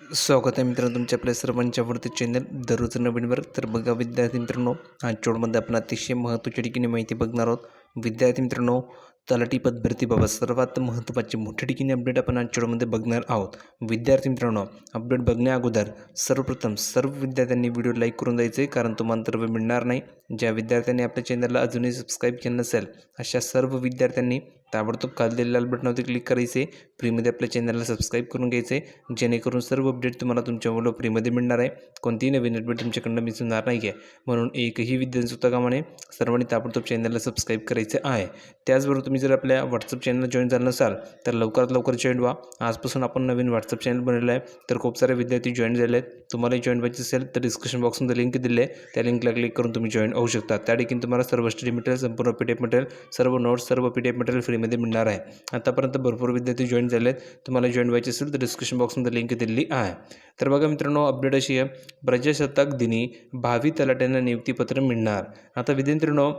स्वागत आहे मित्रांनो तुमच्या आपल्या सर्वांच्या आवडते चॅनल दररोज नवीन वर्ग तर बघा विद्यार्थी मित्रांनो आज आपण अतिशय महत्त्वाच्या ठिकाणी माहिती बघणार आहोत. विद्यार्थी मित्रांनो तलाठी पदभरतीबाबत सर्वात महत्त्वाचे मोठ्या ठिकाणी अपडेट आपण आज बघणार आहोत. विद्यार्थी मित्रांनो अपडेट बघण्या अगोदर सर्वप्रथम सर्व विद्यार्थ्यांनी व्हिडिओ लाईक करून द्यायचे कारण तुम्हाला तर वेळ मिळणार नाही. ज्या विद्यार्थ्यांनी आपल्या चॅनलला अजूनही सबस्क्राईब केलं नसेल अशा सर्व विद्यार्थ्यांनी ताबडतोब खाली दिलेल्या लाल बटनावरती क्लिक करायचे. फ्रीमध्ये आपल्या चॅनलला सबस्क्राईब करून घ्यायचे. जेणेकरून सर्व अपडेट तुम्हाला तुमच्या मुलं फ्रीमध्ये मिळणार आहे. कोणतीही नवीन अपडेट तुमच्याकडनं मिस होणार नाही आहे म्हणून एकही विद्यार्थी होता कामाने सर्वांनी ताबडतोब चॅनलला सबस्क्राईब करायचे आहे. त्याचबरोबर तुम्ही जर आपल्या व्हॉट्सअप चॅनलला जॉईन झालं नसाल तर लवकरात लवकर जॉईन व्हा. आजपासून आपण नवीन व्हॉट्सअप चॅनल बनवलं आहे. तर खूप सारे विद्यार्थी जॉईन झाले आहेत. तुम्हालाही जॉईन व्हायचे असेल तर डिस्क्रिप्शन बॉक्समध्ये लिंक दिले आहे. त्या लिंकला क्लिक करून तुम्ही जॉईन होऊ शकता. त्या ठिकाणी तुम्हाला सर्व स्टडी मटेरियल संपूर्ण पी डी एफ मटेरियल सर्व नोट्स सर्व पी डी एफ मटेरियल फ्रीमध्ये मिळणार आहे. आतापर्यंत भरपूर विद्यार्थी जॉईन झाले आहेत तुम्हाला जॉईन व्हायचे असेल तर डिस्क्रिप्शन बॉक्समध्ये लिंक दिलेली आहे. तर बघा मित्रांनो अपडेट अशी आहे. प्रजासत्ताक दिनी भावी तलाट्यांना नियुक्तीपत्र मिळणार. आता विद्यार्थ्यांनो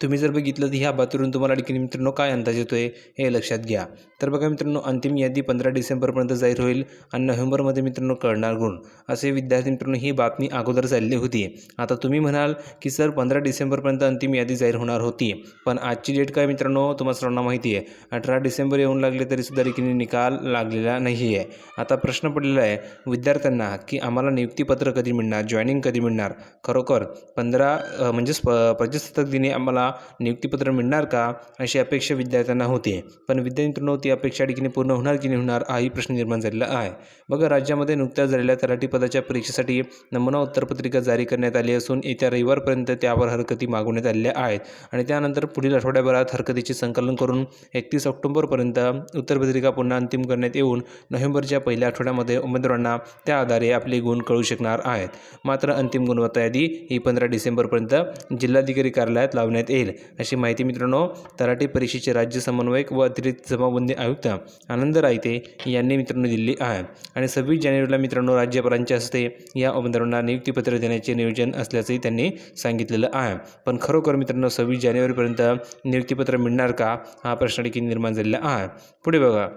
तुम्ही जर बघितलं तर ह्या बातमीवरून तुम्हाला आणखी मित्रांनो काय अंदाज येतो आहे हे लक्षात घ्या. तर बघा मित्रांनो अंतिम यादी पंधरा डिसेंबरपर्यंत जाहीर होईल आणि नोव्हेंबरमध्ये मित्रांनो कळणार गुण. असे विद्यार्थी मित्रांनो ही बातमी अगोदर चालली होती. आता तुम्ही म्हणाल की सर पंधरा डिसेंबरपर्यंत अंतिम यादी जाहीर होणार होती. पण आजची डेट काय मित्रांनो तुम्हाला सर्वांना माहिती आहे. अठरा डिसेंबर येऊन लागले तरीसुद्धा देखील निकाल लागलेला नाही आहे आता प्रश्न पडलेला आहे विद्यार्थ्यांना की आम्हाला नियुक्तीपत्र कधी मिळणार जॉईनिंग कधी मिळणार? खरोखर पंधरा म्हणजेच प प्रजासत्ताक दिनी आम्हाला नियुक्तीपत्र मिळणार का अशी अपेक्षा विद्यार्थ्यांना होती पण विद्यार्थ्यांनो ती अपेक्षा ठिकाणी पूर्ण होणार की नाही होणार हाही प्रश्न निर्माण झालेला आहे. बघा राज्यामध्ये नुकत्याच झालेल्या तलाठी पदाच्या परीक्षेसाठी नमुना उत्तरपत्रिका जारी करण्यात आली असून येत्या रविवारपर्यंत त्यावर हरकती मागवण्यात आलेल्या आहेत. आणि त्यानंतर पुढील आठवड्याभरात हरकतीचे संकलन करून एकतीस ऑक्टोबरपर्यंत उत्तरपत्रिका पुन्हा अंतिम करण्यात येऊन नोव्हेंबरच्या पहिल्या आठवड्यामध्ये उमेदवारांना त्या आधारे आपले गुण कळू शकणार आहेत. मात्र अंतिम गुणवत्ता यादी ही पंधरा डिसेंबरपर्यंत जिल्हाधिकारी कार्यालयात लावण्यात येईल. अशी माहिती मित्रांनो तराटे परीक्षेचे राज्य समन्वयक व अतिरिक्त जमाबंदी आयुक्त आनंद रायते यांनी मित्रांनो दिली आहे. आणि सव्वीस जानेवारीला मित्रांनो राज्यपालांच्या हस्ते या उमेदवारांना नियुक्तीपत्र देण्याचे नियोजन असल्याचंही त्यांनी सांगितलेलं आहे. पण खरोखर मित्रांनो सव्वीस जानेवारीपर्यंत नियुक्तीपत्र मिळणार का? हा प्रश्न देखील निर्माण झालेला आहे. पुढे बघा.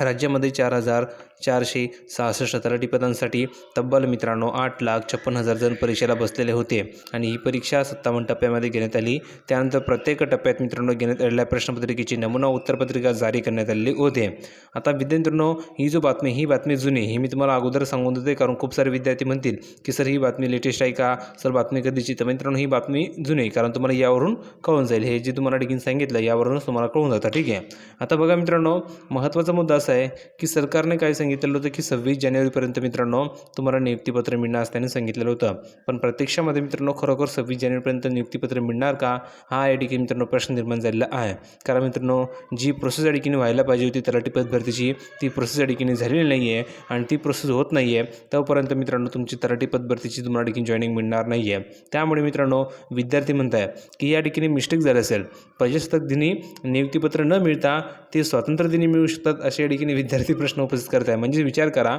राज्यामध्ये चार हजार चारशे सहासष्ट तलाठी पदांसाठी तब्बल मित्रांनो आठ लाख छप्पन हजार जण परीक्षेला बसलेले होते. आणि ही परीक्षा सत्तावन्न टप्प्यामध्ये घेण्यात आली. त्यानंतर प्रत्येक टप्प्यात मित्रांनो घेण्यात आलेल्या प्रश्नपत्रिकेची नमुना उत्तरपत्रिका जारी करण्यात आलेली होते. आता विद्यार्थ्यांनो ही जो बातमी ही बातमी जुनी ही मी तुम्हाला अगोदर सांगून देते कारण खूप सारे विद्यार्थी म्हणतील की सर ही बातमी लेटेस्ट आहे का? सर बातमी कधीची तर मित्रांनो ही बातमी जुनी आहे कारण तुम्हाला यावरून कळून जाईल. हे जे तुम्हाला डिगीन सांगितलं यावरूनच तुम्हाला कळून जातं. ठीक आहे? आता बघा मित्रांनो महत्त्वाचा मुद्दा असा आहे की सरकारने काय सांगितलेलं होतं की सव्वीस जानेवारीपर्यंत मित्रांनो तुम्हाला नियुक्तीपत्र मिळणार असल्याने सांगितलेलं होतं. पण प्रत्यक्षामध्ये मित्रांनो खरोखर सव्वीस जानेवारीपर्यंत नियुक्तीपत्र मिळणार का? हा या ठिकाणी मित्रांनो प्रश्न निर्माण झालेला आहे. कारण मित्रांनो जी प्रोसेस या ठिकाणी व्हायला पाहिजे होती तलाठी पद भरतीची ती प्रोसेस या ठिकाणी झालेली नाही आहे आणि ती प्रोसेस होत नाही आहे तोपर्यंत मित्रांनो तुमची तलाठी पद भरतीची तुम्हाला ठिकाणी जॉईनिंग मिळणार नाही आहे त्यामुळे मित्रांनो विद्यार्थी म्हणत आहे की या ठिकाणी मिस्टेक झालं असेल. प्रजासत्ताक दिनी नियुक्तीपत्र न मिळता ते स्वातंत्र्य दिनी मिळू शकतात अशा या ठिकाणी विद्यार्थी प्रश्न उपस्थित करतात आहे. म्हणजे विचार करा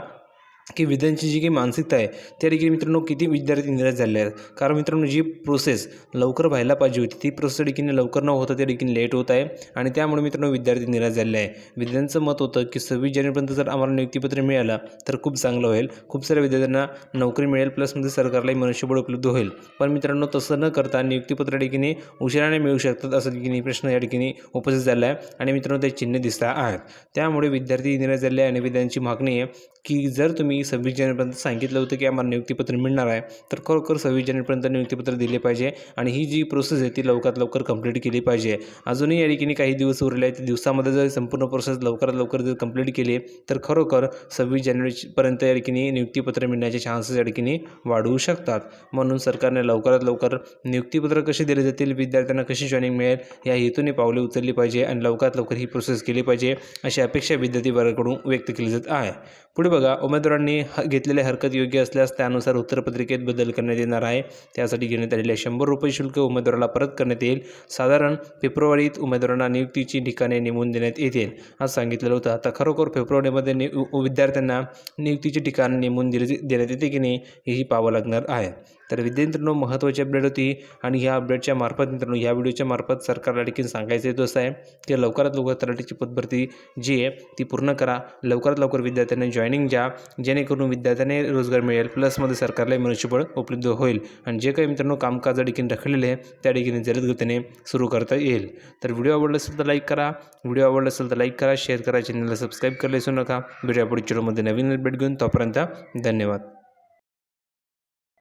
की विद्यार्थ्यांची जी काही मानसिकता आहे त्या ठिकाणी मित्रांनो किती विद्यार्थी निराश झाले आहेत. कारण मित्रांनो जी प्रोसेस लवकर व्हायला पाहिजे होती ती प्रोसेस देखील लवकर न होता त्या देखील लेट होत आहे. आणि त्यामुळे मित्रांनो विद्यार्थी निराश झालेले आहे विद्यार्थ्यांचं मत होतं की सव्वीस जानेवारीपर्यंत जर आम्हाला नियुक्तीपत्र मिळालं तर खूप चांगलं होईल. खूप साऱ्या विद्यार्थ्यांना नोकरी मिळेल प्लसमध्ये म्हणजे सरकारलाही मनुष्यबळ उपलब्ध होईल. पण मित्रांनो तसं न करता नियुक्तीपत्र ठिकाणी उशिराने मिळू शकतात असं देखील प्रश्न या ठिकाणी उपस्थित झाला आहे. आणि मित्रांनो ते चिन्ह दिसत आहेत. त्यामुळे विद्यार्थी निराश झाले आहे आणि विद्यार्थ्यांची मागणी आहे की जर तुम्ही सव्वीस जानेवारीपर्यंत सांगितलं होतं की आम्हाला नियुक्तीपत्र मिळणार आहे. तर खरोखर सव्वीस जानेवारीपर्यंत नियुक्तीपत्र दिले पाहिजे आणि ही जी प्रोसेस आहे ती लवकरात लवकर कंप्लीट केली पाहिजे. अजूनही या ठिकाणी काही दिवस उरले आहेत. दिवसामध्ये जर संपूर्ण प्रोसेस लवकरात लवकर जर कंप्लीट केली तर खरोखर सव्वीस जानेवारीपर्यंत या ठिकाणी नियुक्तीपत्र मिळण्याचे चान्सेस या ठिकाणी वाढवू शकतात. म्हणून सरकारने लवकरात लवकर नियुक्तीपत्र कसे दिले जातील विद्यार्थ्यांना कशी जॉईनिंग मिळेल या हेतूने पावले उचलली पाहिजे आणि लवकरात लवकर ही प्रोसेस केली पाहिजे अशी अपेक्षा विद्यार्थी वर्गाकडून व्यक्त केली जात आहे. पुढे बघा उमेदवारांनी ह घेतलेल्या हरकत योग्य असल्यास त्यानुसार उत्तरपत्रिकेत बदल करण्यात येणार आहे. त्यासाठी घेण्यात आलेले शंभर रुपये शुल्क उमेदवाराला परत करण्यात येईल. साधारण फेब्रुवारीत उमेदवारांना नियुक्तीची ठिकाणे नेमून देण्यात येतील असं सांगितलेलं होतं. आता खरोखर फेब्रुवारीमध्ये नि उ- विद्यार्थ्यांना नियुक्तीची ठिकाण नेमून दिली देण्यात येते की नाही हेही पाहावं लागणार आहे. तर विद्यार्थ्यांनो महत्त्वाची अपडेट होती आणि ह्या अपडेटच्या मार्फत मित्रांनो ह्या व्हिडिओच्या मार्फत सरकारला देखील सांगायचं येतो असं आहे की लवकरात लवकर तलाठीची पदभरती जी आहे ती पूर्ण करा. लवकरात लवकर विद्यार्थ्यांना जॉईनिंग द्या जेणेकरून विद्यार्थ्यांना रोजगार मिळेल. प्लसमध्ये सरकारला मनुष्यबळ उपलब्ध होईल. आणि जे काही मित्रांनो कामकाज देखील रखलेले आहे त्या देखील जलद गतीने सुरू करता येईल. तर व्हिडिओ आवडला असेल तर लाईक करा. व्हिडिओ आवडला असेल तर लाईक करा शेअर करा चॅनलला सबस्क्राईब करायला विसरू नका. व्हिडिओ पुढच्या व्हिडिओमध्ये नवीन अपडेट घेऊन तोपर्यंत धन्यवाद.